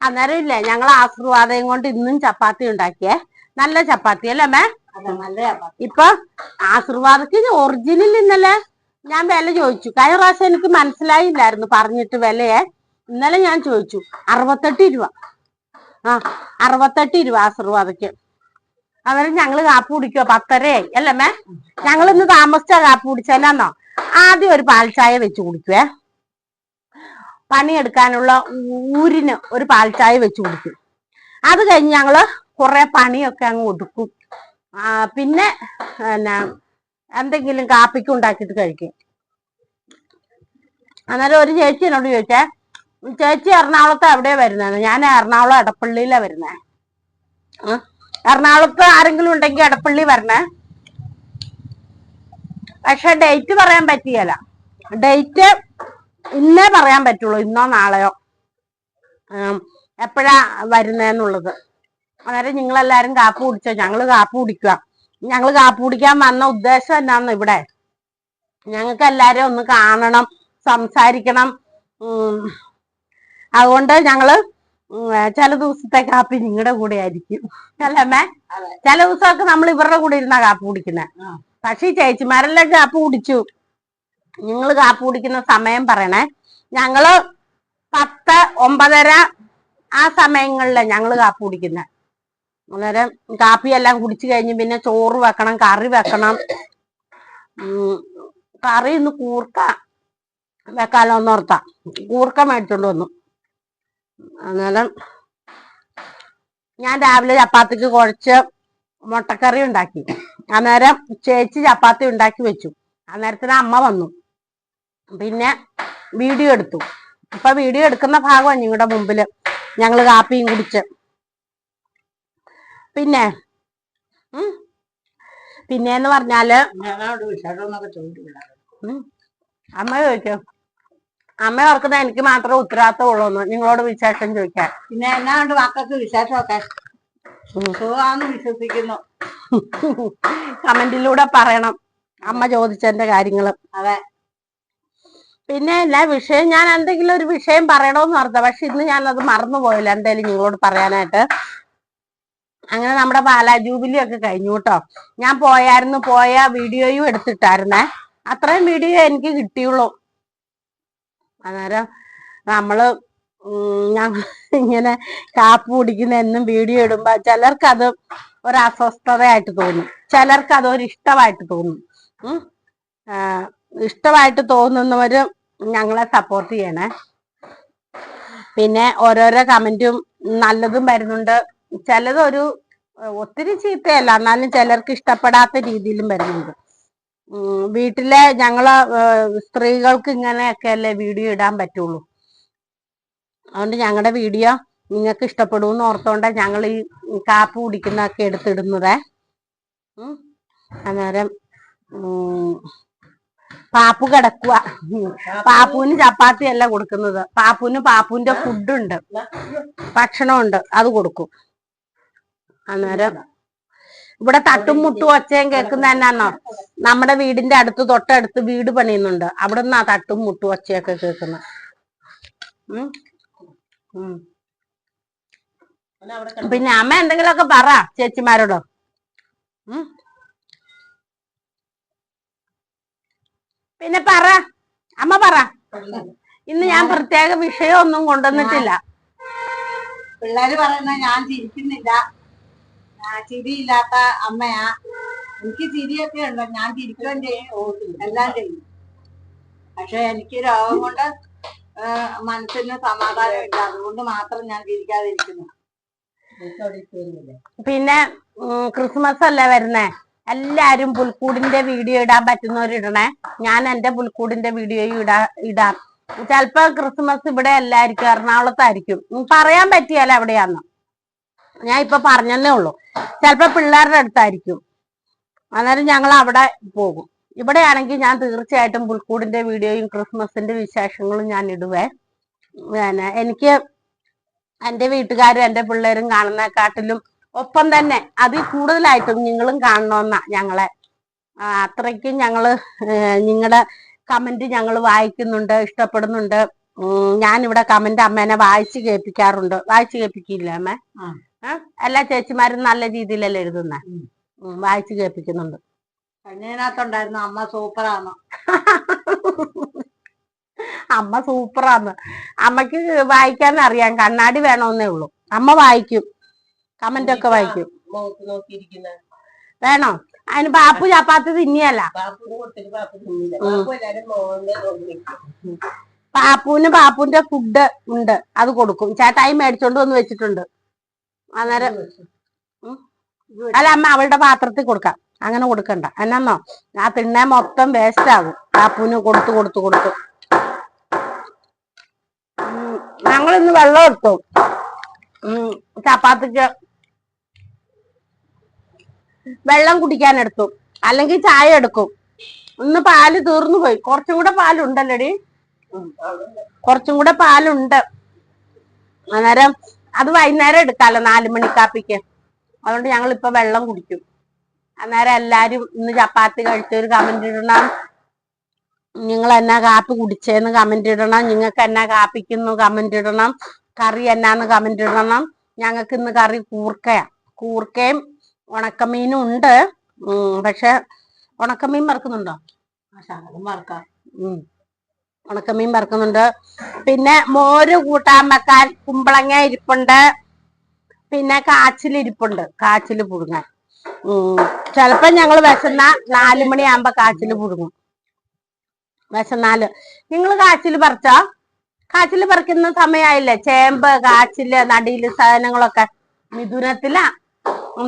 അന്നേരം ഇല്ലേ ഞങ്ങൾ ആശീർവാദം കൊണ്ട് ഇന്നും ചപ്പാത്തി ഉണ്ടാക്കിയേ. നല്ല ചപ്പാത്തി അല്ലേ മേ ഇപ്പൊ ആശീർവാദത്തിന് ഒറിജിനൽ ഇന്നലെ ഞാൻ വില ചോദിച്ചു. കഴിഞ്ഞ പ്രാവശ്യം എനിക്ക് മനസ്സിലായില്ലായിരുന്നു പറഞ്ഞിട്ട് വിലയെ. ഇന്നലെ ഞാൻ ചോദിച്ചു അറുപത്തെട്ട് രൂപ. ആ അറുപത്തെട്ട് രൂപ ആശീർവാദക്ക്. അന്നേരം ഞങ്ങൾ കാപ്പ് കുടിക്കുക പത്തരയായി. അല്ലേ മേ ഞങ്ങൾ ഇന്ന് താമസിച്ച കാപ്പ് കുടിച്ചാലാന്നോ? ആദ്യം ഒരു പാൽ ചായ വെച്ച് കുടിക്കുവേ. പണിയെടുക്കാനുള്ള ഊരിന് ഒരു പാൽച്ചായ വെച്ചു കൊടുക്കും. അത് കഴിഞ്ഞ് ഞങ്ങൾ കുറെ പണിയൊക്കെ അങ്ങ് ഒതുക്കും. പിന്നെ എന്നാ എന്തെങ്കിലും കാപ്പിക്ക് ഉണ്ടാക്കിയിട്ട് കഴിക്കും. അന്നേരം ഒരു ചേച്ചി എന്നോട് ചോദിച്ചേ ചേച്ചി എറണാകുളത്ത് എവിടെയാ വരുന്നത് ഞാൻ എറണാകുളം എടപ്പള്ളിയിലാ വരുന്നത് എറണാകുളത്ത് ആരെങ്കിലും ഉണ്ടെങ്കിൽ എടപ്പള്ളി വരണേ. പക്ഷെ ഡേറ്റ് പറയാൻ പറ്റിയല്ല ഡേറ്റ് ഇന്നേ പറയാൻ പറ്റുള്ളൂ ഇന്നോ നാളെയോ. എപ്പോഴാ വരുന്നേന്നുള്ളത്. അന്നേരം നിങ്ങളെല്ലാരും കാപ്പ് കുടിച്ചോ. ഞങ്ങൾ കാപ്പ് കുടിക്കുക. ഞങ്ങൾ കാപ്പ് കുടിക്കാൻ വന്ന ഉദ്ദേശം എന്നാന്ന് ഇവിടെ? ഞങ്ങൾക്ക് എല്ലാരും ഒന്ന് കാണണം സംസാരിക്കണം. ഉം, അതുകൊണ്ട് ഞങ്ങൾ ചില ദിവസത്തെ കാപ്പി നിങ്ങളുടെ കൂടെ ആയിരിക്കും. അല്ലേ അമ്മേ? ചില ദിവസമൊക്കെ നമ്മൾ ഇവരുടെ കൂടെ ഇരുന്നാ കാപ്പ് കുടിക്കുന്നത് പക്ഷെ ചേച്ചിമാരെല്ലാം കാപ്പ് കുടിച്ചു. നിങ്ങൾ കാപ്പി കുടിക്കുന്ന സമയം പറയണേ. ഞങ്ങൾ പത്ത് ഒമ്പതര ആ സമയങ്ങളിലെ ഞങ്ങൾ കാപ്പി കുടിക്കുന്നത് അന്നേരം കാപ്പി എല്ലാം കുടിച്ചു കഴിഞ്ഞ് പിന്നെ ചോറ് വെക്കണം കറി വെക്കണം. കറി ഇന്ന് കൂർക്ക വെക്കാലോ എന്നോർത്താ കൂർക്ക മേടിച്ചോണ്ട് വന്നു. അന്നേരം ഞാൻ രാവിലെ ചപ്പാത്തിക്ക് കുഴച്ച് മുട്ടക്കറി ഉണ്ടാക്കി. അന്നേരം ചേച്ചി ചപ്പാത്തി ഉണ്ടാക്കി വെച്ചു. അന്നേരത്തിന് അമ്മ വന്നു. പിന്നെ വീഡിയോ എടുത്തു. ഇപ്പൊ വീഡിയോ എടുക്കുന്ന ഭാഗമാണ് നിങ്ങളുടെ മുമ്പിൽ ഞങ്ങൾ കാപ്പിയും കുടിച്ച്. പിന്നെ പിന്നെ പിന്നെന്ന് പറഞ്ഞാൽ അമ്മ ചോദിക്കും അമ്മ ഓർക്കുന്ന എനിക്ക് മാത്രമേ ഉത്തരവാദിത്തം ഉള്ളൂന്ന് നിങ്ങളോട് വിശേഷം ചോദിക്കാൻ. പിന്നെ എന്നാണ്ട് മക്കൾക്ക് വിശേഷമൊക്കെ. സുഖമാണെന്ന് വിശ്വസിക്കുന്നു. കമന്റിലൂടെ പറയണം. അമ്മ ചോദിച്ചതിന്റെ കാര്യങ്ങൾ. അതെ. പിന്നെ എല്ലാ വിഷയം ഞാൻ എന്തെങ്കിലും ഒരു വിഷയം പറയണമെന്ന് ഓർത്ത പക്ഷെ ഇന്ന് ഞാൻ അത് മറന്നുപോയില്ല. എന്തായാലും നിങ്ങളോട് പറയാനായിട്ട്. അങ്ങനെ നമ്മുടെ പാലാ ജൂബിലി ഒക്കെ കഴിഞ്ഞു കേട്ടോ. ഞാൻ പോയായിരുന്നു. പോയ വീഡിയോയും എടുത്തിട്ടായിരുന്നേ. അത്രയും വീഡിയോ എനിക്ക് കിട്ടിയുള്ളൂ. അന്നേരം നമ്മൾ ഞങ്ങൾ ഇങ്ങനെ കാപ്പ് കുടിക്കുന്ന എന്നും വീഡിയോ ഇടുമ്പോ ചിലർക്കത് ഒരു അസ്വസ്ഥതയായിട്ട് തോന്നും ചിലർക്ക് ഒരു ഇഷ്ടമായിട്ട് തോന്നും ഇഷ്ടമായിട്ട് തോന്നുന്നവര് ഞങ്ങളെ സപ്പോർട്ട് ചെയ്യണേ. പിന്നെ ഓരോരോ കമന്റും നല്ലതും വരുന്നുണ്ട്. ചിലതൊരു ഒത്തിരി ചീത്തയല്ല എന്നാലും ചിലർക്ക് ഇഷ്ടപ്പെടാത്ത രീതിയിലും വരുന്നുണ്ട്. വീട്ടിലെ ഞങ്ങൾ സ്ത്രീകൾക്ക് ഇങ്ങനെയൊക്കെ അല്ലേ വീഡിയോ ഇടാൻ പറ്റുള്ളൂ. അതുകൊണ്ട് ഞങ്ങളുടെ വീഡിയോ നിങ്ങൾക്ക് ഇഷ്ടപ്പെടുമെന്ന് ഓർത്തോണ്ട് ഞങ്ങൾ ഈ കാപ്പ് കുടിക്കുന്നതൊക്കെ എടുത്തിടുന്നതേ. അന്നേരം പാപ്പു കിടക്കുക പാപ്പുവിന് ചപ്പാത്തി അല്ല കൊടുക്കുന്നത്. പാപ്പുവിന് പാപ്പുവിന്റെ ഫുഡുണ്ട് ഭക്ഷണമുണ്ട്. അത് കൊടുക്കും. അന്നേരം ഇവിടെ തട്ടും മുട്ടും ഒച്ചയും കേൾക്കുന്ന തന്നെയാണോ നമ്മുടെ വീടിന്റെ അടുത്ത് തൊട്ടടുത്ത് വീട് പണിയുന്നുണ്ട്. അവിടെ നിന്നാ തട്ടും മുട്ടും ഒച്ചയൊക്കെ കേൾക്കുന്നത്. പിന്നെ അമ്മ എന്തെങ്കിലുമൊക്കെ പറ ചേച്ചിമാരോടോ. ഉം. പിന്നെ പറ. അമ്മ പറ. ഇന്ന് ഞാൻ പ്രത്യേക വിഷയം ഒന്നും കൊണ്ടുവന്നിട്ടില്ല. പിള്ളേര് പറയുന്ന ഞാൻ ചിരിക്കുന്നില്ല. ചിരിയില്ലാത്ത അമ്മയാ. എനിക്ക് ചിരിയൊക്കെ ഉണ്ട്. ഞാൻ ചിരിക്കുകയും ചെയ്യും. എല്ലാം ചെയ്യും. പക്ഷെ എനിക്ക് രോഗം കൊണ്ട് മനസ്സിന് മനസ്സിന് സമാധാനമില്ല. അതുകൊണ്ട് മാത്രം ഞാൻ ചിരിക്കാതിരിക്കുന്നു. പിന്നെ ക്രിസ്മസ് അല്ലേ വരുന്നേ? എല്ലാരും പുൽക്കൂടിന്റെ വീഡിയോ ഇടാൻ പറ്റുന്നവരിടണേ. ഞാൻ എന്റെ പുൽക്കൂടിന്റെ വീഡിയോ ഇടാ ഇടാം. ചിലപ്പോ ക്രിസ്മസ് ഇവിടെ അല്ലായിരിക്കും എറണാകുളത്തായിരിക്കും. പറയാൻ പറ്റിയാലോ എവിടെയാന്ന് ഞാൻ ഇപ്പൊ പറഞ്ഞതേ ഉള്ളൂ. ചിലപ്പോ പിള്ളേരുടെ അടുത്തായിരിക്കും. അന്നേരം ഞങ്ങൾ അവിടെ പോകും. ഇവിടെയാണെങ്കിൽ ഞാൻ തീർച്ചയായിട്ടും പുൽക്കൂടിന്റെ വീഡിയോയും ക്രിസ്മസിന്റെ വിശേഷങ്ങളും ഞാൻ ഇടുവേ. പിന്നെ എനിക്ക് എന്റെ വീട്ടുകാരും എന്റെ പിള്ളേരും കാണുന്നതിനെക്കാട്ടിലും ഒപ്പം തന്നെ അതിൽ കൂടുതലായിട്ടും നിങ്ങളും കാണണമെന്ന ഞങ്ങളെ. അത്രയ്ക്കും ഞങ്ങൾ നിങ്ങളുടെ കമന്റ് ഞങ്ങൾ വായിക്കുന്നുണ്ട് ഇഷ്ടപ്പെടുന്നുണ്ട്. ഞാനിവിടെ കമന്റ് അമ്മേനെ വായിച്ച് കേൾപ്പിക്കാറുണ്ട്. വായിച്ച് കേൾപ്പിക്കില്ല അമ്മ? എല്ലാ ചേച്ചിമാരും നല്ല രീതിയിലല്ലേ എഴുതുന്ന? വായിച്ച് കേൾപ്പിക്കുന്നുണ്ട്. കണ്ണീനകത്തുണ്ടായിരുന്നു അമ്മ സൂപ്പറാണ് അമ്മ സൂപ്പറാന്ന്. അമ്മയ്ക്ക് വായിക്കാൻ അറിയാം കണ്ണാടി വേണമെന്നേ ഉള്ളൂ. അമ്മ വായിക്കും. കമന്റ് ഒക്കെ വായിക്കും. വേണോ? അതിന് ബാപ്പു ചപ്പാത്തി തിന്നിയല്ല. പാപ്പുവിന് പാപ്പുവിന്റെ ഫുഡ് ഉണ്ട്. അത് കൊടുക്കും. ചേട്ടായി മേടിച്ചോണ്ട് വന്ന് വെച്ചിട്ടുണ്ട്. അന്നേരം അല്ല അമ്മ അവളുടെ പാത്രത്തിൽ കൊടുക്കാം. അങ്ങനെ കൊടുക്കണ്ട. എന്നാന്നോ? ആ തിണ്ണെ മൊത്തം വേസ്റ്റ് ആകും പാപ്പുവിന് കൊടുത്തു കൊടുത്തു കൊടുത്തു. ഞങ്ങളിന്ന് വെള്ളം എടുത്തു. ചപ്പാത്തിക്ക് വെള്ളം കുടിക്കാൻ എടുക്കും അല്ലെങ്കിൽ ചായ എടുക്കും. ഇന്ന് പാൽ തീർന്നു പോയി. കുറച്ചും കൂടെ പാലുണ്ടല്ലോടി? കുറച്ചും കൂടെ പാലുണ്ട്. അന്നേരം അത് വൈകുന്നേരം എടുക്കാലോ നാല് മണിക്കാപ്പിക്ക് അതുകൊണ്ട് ഞങ്ങൾ ഇപ്പൊ വെള്ളം കുടിക്കും. അന്നേരം എല്ലാരും ഇന്ന് ചപ്പാത്തി കഴിച്ചൊരു കമന്റ് ഇടണം. നിങ്ങൾ എന്നാ കാപ്പി കുടിച്ചേന്ന് കമന്റ് ഇടണം. നിങ്ങൾക്ക് എന്നാ കാപ്പിക്കുന്നു കമന്റ് ഇടണം. കറി എന്നാന്ന് കമന്റ് ഇടണം. ഞങ്ങൾക്ക് ഇന്ന് കറി കൂർക്കയാ. കൂർക്കയും ഉണക്കമീനും ഉണ്ട്. പക്ഷെ ഉണക്കമീൻ വറുക്കുന്നുണ്ടോ? അതും മറക്കാം ഉം. ഉണക്കമീൻ വറുക്കുന്നുണ്ട്. പിന്നെ മോര് കൂട്ടാൻ വെക്കാൻ കുമ്പളങ്ങ ഇരിപ്പുണ്ട്. പിന്നെ കാച്ചിൽ ഇരിപ്പുണ്ട്. കാച്ചിൽ പുഴുങ്ങാൻ. ചിലപ്പോ ഞങ്ങൾ വിശന്ന നാല് മണിയാകുമ്പോ കാച്ചിൽ പുഴുങ്ങും. വിശന്നാൽ. നിങ്ങൾ കാച്ചിൽ പറിച്ചോ? കാച്ചിൽ പറിക്കുന്ന സമയമായില്ലേ ചേമ്പ് കാച്ചിൽ നടിയിൽ സാധനങ്ങളൊക്കെ. മിഥുനത്തിലാ.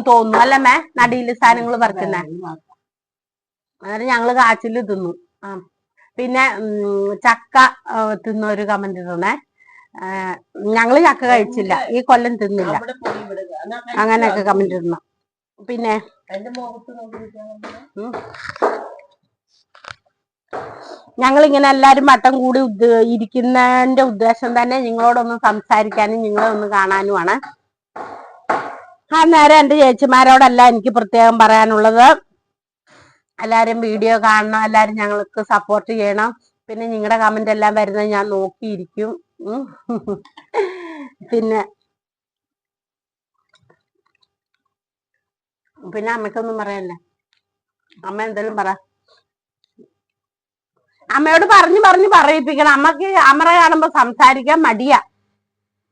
തോന്നുന്നു. അല്ലേ മേ നടിയിൽ സാധനങ്ങൾ പറിക്കുന്നേ. അന്നേരം ഞങ്ങൾ കാച്ചിൽ തിന്നു. ആ പിന്നെ ചക്ക തിന്ന ഒരു കമന്റ് ഇടണേ ഞങ്ങൾ ചക്ക കഴിച്ചില്ല. ഈ കൊല്ലം തിന്നില്ല? അങ്ങനെയൊക്കെ കമന്റ് ഇടണം. പിന്നെ? ഞങ്ങൾ ഇങ്ങനെ എല്ലാരും വട്ടം കൂടി ഇരിക്കുന്നതിന്റെ ഉദ്ദേശം തന്നെ നിങ്ങളോടൊന്ന് സംസാരിക്കാനും നിങ്ങളെ ഒന്ന് കാണാനുമാണ് ആ നേരം എന്റെ ചേച്ചിമാരോടല്ല എനിക്ക് പ്രത്യേകം പറയാനുള്ളത്. എല്ലാവരും വീഡിയോ കാണണം എല്ലാവരും ഞങ്ങൾക്ക് സപ്പോർട്ട് ചെയ്യണം. പിന്നെ നിങ്ങളുടെ കമന്റ് എല്ലാം വരുന്നത് ഞാൻ നോക്കിയിരിക്കും. പിന്നെ പിന്നെ അമ്മയ്ക്കൊന്നും പറയല്ലേ? അമ്മ എന്തെങ്കിലും പറ. അമ്മയോട് പറഞ്ഞു പറഞ്ഞു പറയിപ്പിക്കണം. അമ്മയ്ക്ക് ക്യാമറ കാണുമ്പോ സംസാരിക്കാൻ മടിയാ.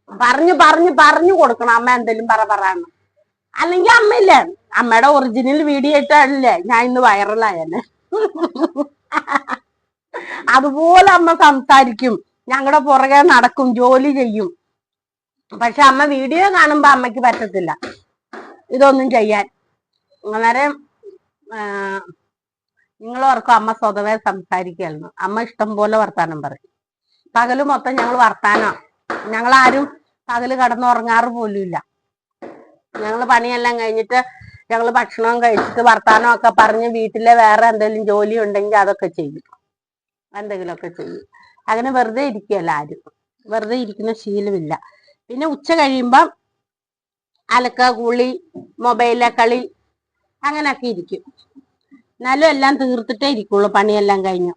പറഞ്ഞു പറഞ്ഞു പറഞ്ഞു കൊടുക്കണം. അമ്മ എന്തെങ്കിലും പറ പറയാന്ന് അല്ലെങ്കിൽ അമ്മയില്ലേ? അമ്മയുടെ ഒറിജിനൽ വീഡിയോ ആയിട്ടാണല്ലേ ഞാൻ ഇന്ന് വൈറലായല്ലേ അതുപോലെ അമ്മ സംസാരിക്കും. ഞങ്ങളുടെ പുറകെ നടക്കും ജോലി ചെയ്യും. പക്ഷെ അമ്മ വീഡിയോ കാണുമ്പോ അമ്മയ്ക്ക് പറ്റത്തില്ല. ഇതൊന്നും ചെയ്യാൻ. ആ, നിങ്ങൾ ഓർക്കും അമ്മ സ്വതവേ സംസാരിക്കുകയായിരുന്നു അമ്മ ഇഷ്ടം പോലെ വർത്താനം പറയും. പകൽ മൊത്തം ഞങ്ങൾ വർത്താനോ. ഞങ്ങൾ ആരും പകൽ കടന്നുറങ്ങാറ് പോലും ഇല്ല ഞങ്ങൾ പണിയെല്ലാം കഴിഞ്ഞിട്ട് ഞങ്ങൾ ഭക്ഷണവും കഴിച്ചിട്ട് വർത്താനം ഒക്കെ പറഞ്ഞ് വീട്ടിലെ വേറെ എന്തെങ്കിലും ജോലി ഉണ്ടെങ്കിൽ അതൊക്കെ ചെയ്യും. എന്തെങ്കിലുമൊക്കെ ചെയ്യും. അങ്ങനെ വെറുതെ ഇരിക്കുകയല്ല ആരും വെറുതെ ഇരിക്കുന്ന ശീലമില്ല. പിന്നെ ഉച്ച കഴിയുമ്പം അലക്ക കുളി മൊബൈലെ കളി അങ്ങനെയൊക്കെ ഇരിക്കും. എന്നാലും എല്ലാം തീർത്തിട്ടേ ഇരിക്കുള്ളൂ പണിയെല്ലാം കഴിഞ്ഞു.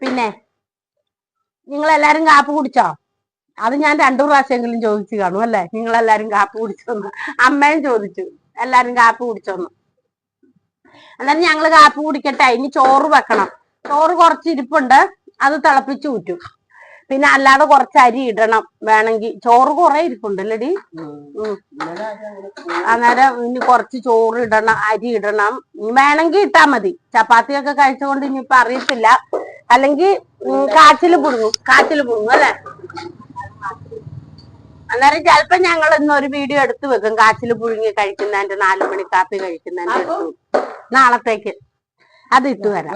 പിന്നെ നിങ്ങളെല്ലാരും കാപ്പ് കുടിച്ചോ? അത് ഞാൻ രണ്ടു പ്രാവശ്യമെങ്കിലും ചോദിച്ചു കാണും അല്ലേ? നിങ്ങൾ എല്ലാരും കാപ്പ് കുടിച്ചോന്ന്. അമ്മയും ചോദിച്ചു എല്ലാരും കാപ്പ് കുടിച്ചോന്ന്. എന്നാലും ഞങ്ങൾ കാപ്പ് കുടിക്കട്ടെ ഇനി ചോറ് വെക്കണം. ചോറ് കുറച്ച് ഇരിപ്പുണ്ട് അത് തിളപ്പിച്ചു ഊറ്റും. പിന്നെ അല്ലാതെ കുറച്ച് അരി ഇടണം വേണമെങ്കിൽ ചോറ് കുറെ ഇരിപ്പുണ്ടല്ലേടി. അന്നേരം ഇനി കുറച്ച് ചോറ് ഇടണം അരി ഇടണം. വേണമെങ്കിൽ ഇട്ടാ മതി. ചപ്പാത്തിയൊക്കെ കഴിച്ചുകൊണ്ട് ഇനിയിപ്പൊ അറിയത്തില്ല. അല്ലെങ്കിൽ കാച്ചിൽ പുഴുങ്ങും കാച്ചിൽ പുഴുങ്ങും അല്ലെ? അന്നേരം ചിലപ്പോ ഞങ്ങൾ ഇന്ന് ഒരു വീഡിയോ എടുത്തു വെക്കും. കാച്ചിൽ പുഴുങ്ങി കഴിക്കുന്നതിന്റെ നാലു മണി കാപ്പി കഴിക്കുന്നതിന്റെ എടുത്തു. നാളത്തേക്ക് അത് ഇട്ട് തരാം